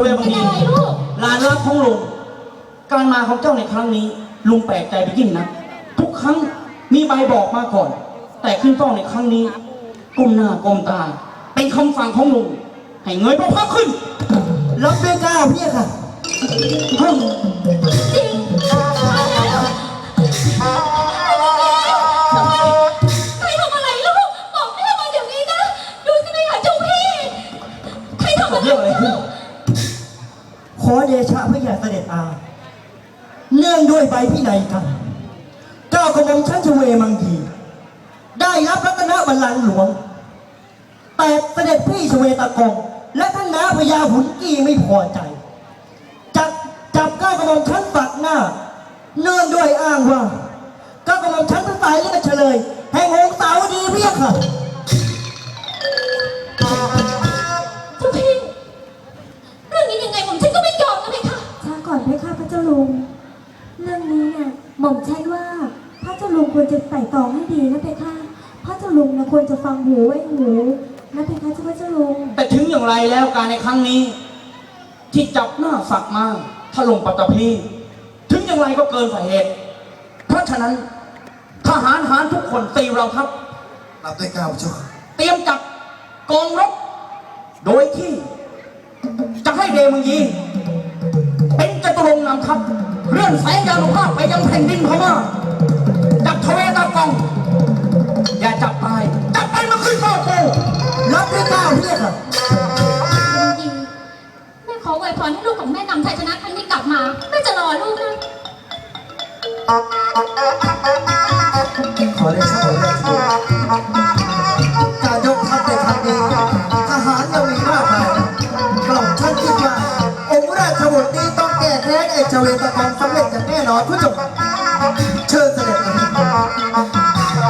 ช่วยบางเป็นทีอะไรลูกหลานรักของลุงการมาของเจ้าในครั้งนี้ ลุงแปลกใจไปยิ่งนะทุกครั้งมีใบบอกมาก่อน แต่ขึ้นเฝ้าในครั้งนี้ก้มหน้าก้มตา เป็นคำสั่งของลุงให้เงยพระพักตร์ขึ้น รับด้วยเกล้าพี่ค่ะเฮ้ยจริงใครทำอะไรลูกบอกแม่มาเดี๋ยวนี้นะดูสิไม่อยากจูพี่ใครทำเกิอะดไรเรื่องอะไรขึ้นข อเดชะพระยาเสด็จอาเนื่องด้วยใบพินัยกรรมเจ้ากระหม่อมชั้นชเวมังคีได้รับรัตนบัลลังก์หลวง แต่เสด็จพี่ชเวตากงและท่านน้าพญาหุนกีไม่พอใจ จับจับก้ากระหม่อมชั้นฝักหน้า เนื่องด้วยอ้างว่าก้ากระหม่อมชั้นทั้งสายเลือดเฉลยแห่งหงสาวดีเพียกค่ะาลุง เรื่องนี้เนี่ยหม่อมใช่ว่าพระเจ้าลุงควรจะไต่ตองให้ดีนะเพคะพระเจ้าลุงนะควรจะฟังหูไว้หูนะเพคะเจ้าพระเจ้าลุงแต่ถึงอย่างไรแล้วการในครั้งนี้ ที่จับหน้าฝักมาถล่มปัตตภีถึงอย่างไรก็เกินกว่าเหตุ เพราะฉะนั้นทหารหารทุกคนตีเราทัพรับด้วยเกล้าเจ้าค่ะเตรียมจับกองรบโดยที่ จะให้เดมังยี ทัพเลื่อนแสงยานุภาพไปยังแผ่นดินพม่าจับทเวตากอง อย่าจับตาย จับไปมาขึ้นเฝ้ากูรับด้วยเกล้าพี่ค่ะจริงๆแม่ขออวยพรให้ลูกของแม่นำชัยชนะครั้งนี้กลับมาแม่จะรอลูกนะขอได้ช่วยได้ช่วยการยกทัพในครั้งนี้ทหารยังมีมากมายกล่อมท่านคิดว่าองค์ราชบุตรนี้ต้อง แดนเอกเจเวตะกันสำเร็จอย่างแน่นอนผู้ชมเชิญ